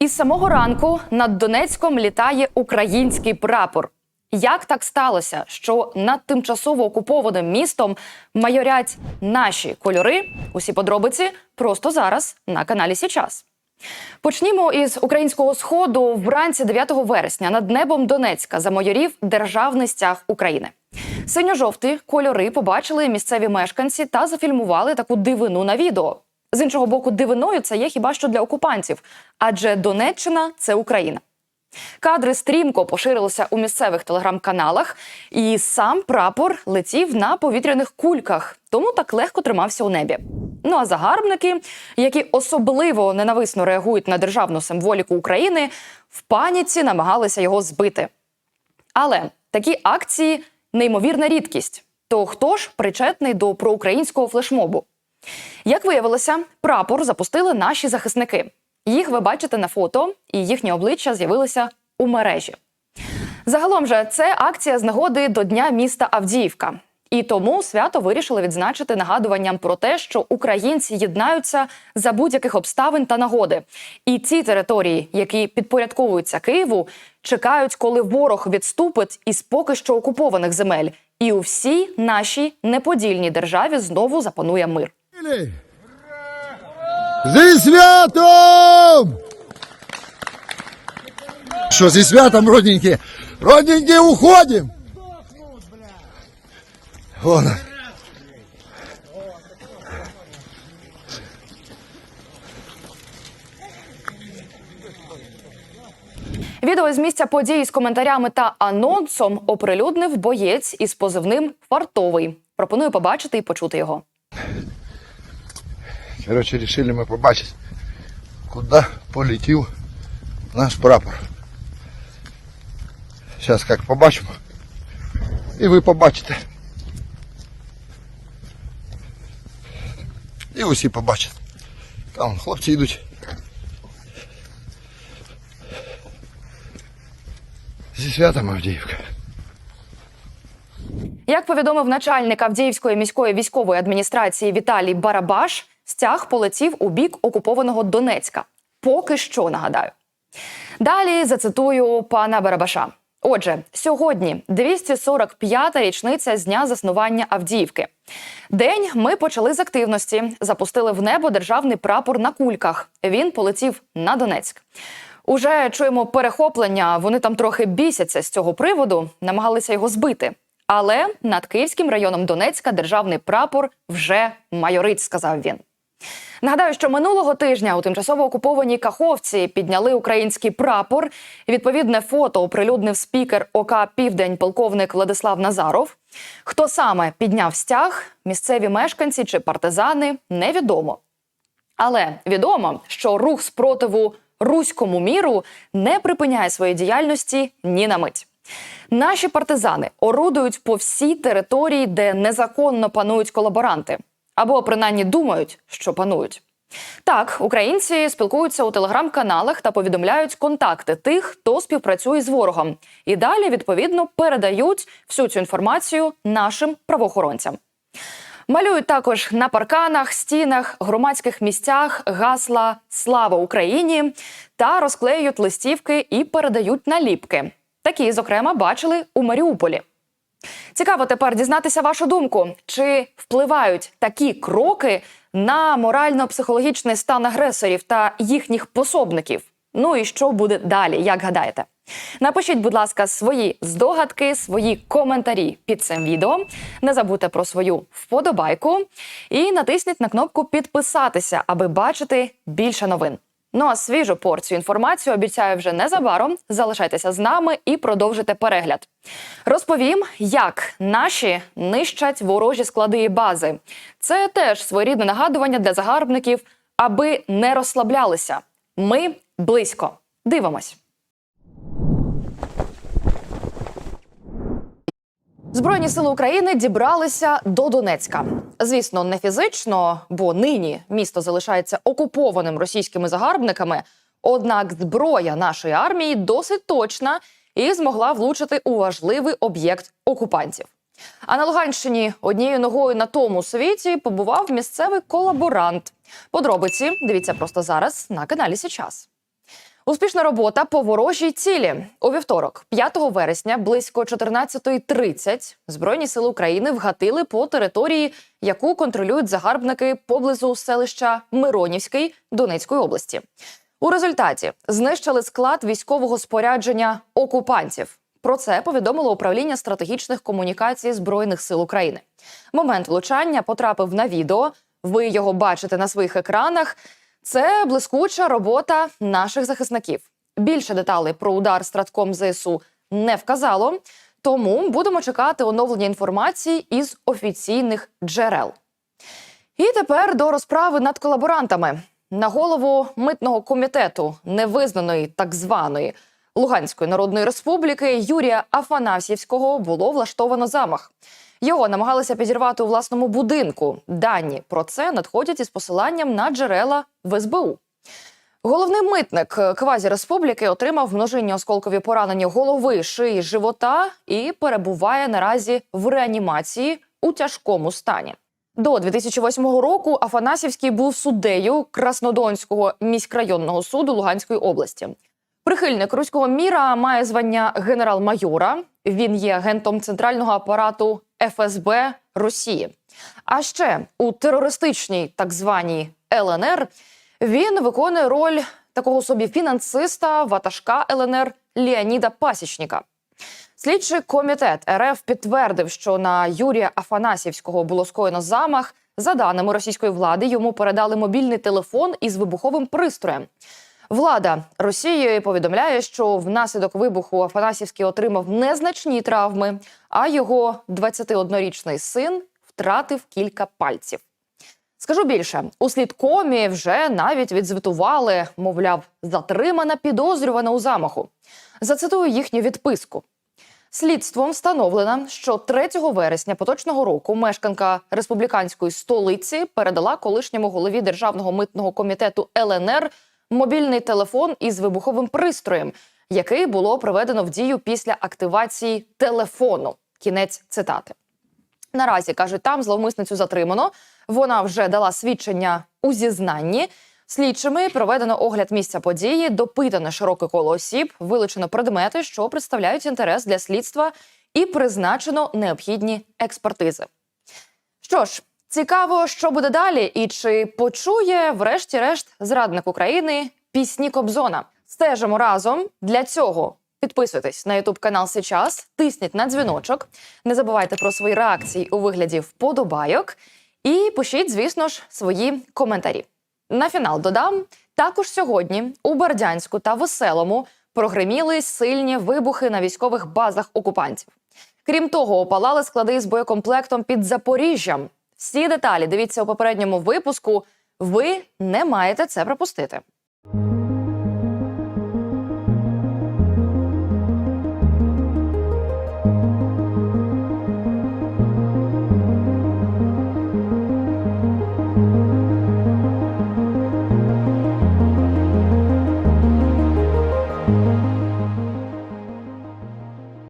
Із самого ранку над Донецьком літає український прапор. Як так сталося, що над тимчасово окупованим містом майорять наші кольори? Усі подробиці просто зараз на каналі Січас. Почнімо із українського сходу. Вранці 9 вересня над небом Донецька замайорів державний стяг України. Синьо-жовті кольори побачили місцеві мешканці та зафільмували таку дивину на відео. З іншого боку, дивиною це є хіба що для окупантів, адже Донеччина це Україна. Кадри стрімко поширилися у місцевих телеграм-каналах, і сам прапор летів на повітряних кульках, тому так легко тримався у небі. Ну а загарбники, які особливо ненависно реагують на державну символіку України, в паніці намагалися його збити. Але такі акції неймовірна рідкість. То хто ж причетний до проукраїнського флешмобу? Як виявилося, прапор запустили наші захисники. Їх ви бачите на фото, і їхні обличчя з'явилися у мережі. Загалом же це акція з нагоди до Дня міста Авдіївка. І тому свято вирішили відзначити нагадуванням про те, що українці єднаються за будь-яких обставин та нагоди. І ці території, які підпорядковуються Києву, чекають, коли ворог відступить із поки що окупованих земель, і у всій нашій неподільній державі знову запанує мир. Зі святом! Що зі святом, родненькі? Родненькі, уходим! Вон. Відео з місця події з коментарями та анонсом оприлюднив боєць із позивним Фартовий. Пропоную побачити і почути його. Короче, решили ми побачити, куди полетів наш прапор. Зараз як побачимо. І ви побачите. І усі побачать. Там хлопці йдуть. Зі святом Авдіївка. Як повідомив начальник Авдіївської міської військової адміністрації Віталій Барабаш, стяг полетів у бік окупованого Донецька. Поки що нагадаю. Далі зацитую пана Барабаша. Отже, сьогодні 245-та річниця з дня заснування Авдіївки. День ми почали з активності, запустили в небо державний прапор на кульках. Він полетів на Донецьк. Уже чуємо перехоплення. Вони там трохи бісяться з цього приводу, намагалися його збити. Але над Київським районом Донецька державний прапор вже майорить, сказав він. Нагадаю, що минулого тижня у тимчасово окупованій Каховці підняли український прапор. Відповідне фото оприлюднив спікер ОК Південь полковник Владислав Назаров. Хто саме підняв стяг, місцеві мешканці чи партизани, невідомо. Але відомо, що рух спротиву руському міру не припиняє своєї діяльності ні на мить. Наші партизани орудують по всій території, де незаконно панують колаборанти, або принаймні думають, що панують. Так, українці спілкуються у телеграм-каналах та повідомляють контакти тих, хто співпрацює з ворогом, і далі відповідно передають всю цю інформацію нашим правоохоронцям. Малюють також на парканах, стінах, громадських місцях гасла Слава Україні та розклеюють листівки і передають наліпки. Такі, зокрема, бачили у Маріуполі. Цікаво тепер дізнатися вашу думку, чи впливають такі кроки на морально-психологічний стан агресорів та їхніх пособників. Ну і що буде далі, як гадаєте? Напишіть, будь ласка, свої здогадки, свої коментарі під цим відео. Не забудьте про свою вподобайку і натисніть на кнопку підписатися, аби бачити більше новин. Ну а свіжу порцію інформації обіцяю вже незабаром. Залишайтеся з нами і продовжите перегляд. Розповім, як наші нищать ворожі склади і бази. Це теж своєрідне нагадування для загарбників, аби не розслаблялися. Ми близько. Дивимось. Збройні сили України дібралися до Донецька. Звісно, не фізично, бо нині місто залишається окупованим російськими загарбниками. Однак зброя нашої армії досить точна і змогла влучити у важливий об'єкт окупантів. А на Луганщині однією ногою на тому світі побував місцевий колаборант. Подробиці дивіться просто зараз на каналі Січас. Успішна робота по ворожій цілі у вівторок, 5 вересня, близько 14.30 Збройні сили України вгатили по території, яку контролюють загарбники поблизу селища Миронівський Донецької області. У результаті знищили склад військового спорядження окупантів. Про це повідомило управління стратегічних комунікацій збройних сил України. Момент влучання потрапив на відео. Ви його бачите на своїх екранах. Це блискуча робота наших захисників. Більше деталей про удар стратком ЗСУ не вказало, тому будемо чекати оновлення інформації із офіційних джерел. І тепер до розправи над колаборантами. На голову митного комітету невизнаної так званої Луганської Народної Республіки Юрія Афанасьєвського було влаштовано замах. Його намагалися підірвати у власному будинку. Дані про це надходять із посиланням на джерела в СБУ. Головний митник квазі республіки отримав множинні осколкові поранення голови, шиї, живота і перебуває наразі в реанімації у тяжкому стані. До 2008 року Афанасівський був суддею Краснодонського міськрайонного суду Луганської області. Прихильник руського міра має звання генерал-майора. Він є агентом центрального апарату ФСБ Росії. А ще у терористичній так званій ЛНР він виконує роль такого собі фінансиста ватажка ЛНР Леоніда Пасічника. Слідчий комітет РФ підтвердив, що на Юрія Афанасівського було скоєно замах. За даними російської влади, йому передали мобільний телефон із вибуховим пристроєм. Влада Росії повідомляє, що внаслідок вибуху Афанасівський отримав незначні травми, а його 21-річний син втратив кілька пальців. Скажу більше, у слідкомі вже навіть відзвітували, мовляв, затримана підозрювана у замаху. Зацитую їхню відписку. Слідством встановлено, що 3 вересня поточного року мешканка республіканської столиці передала колишньому голові державного митного комітету ЛНР мобільний телефон із вибуховим пристроєм, який було проведено в дію після активації телефону. Кінець цитати. Наразі кажуть, там зловмисницю затримано. Вона вже дала свідчення у зізнанні. Слідчими проведено огляд місця події, допитане широке коло осіб, вилучено предмети, що представляють інтерес для слідства, і призначено необхідні експертизи. Що ж, цікаво, що буде далі, і чи почує, врешті-решт, зрадник України пісні Кобзона. Стежимо разом для цього. Підписуйтесь на Ютуб канал Сейчас, тисніть на дзвіночок. Не забувайте про свої реакції у вигляді вподобайок. І пишіть, звісно ж, свої коментарі. На фінал додам також сьогодні у Бердянську та Веселому прогреміли сильні вибухи на військових базах окупантів. Крім того, опалали склади з боєкомплектом під Запоріжжям. Всі деталі дивіться у попередньому випуску. Ви не маєте це пропустити.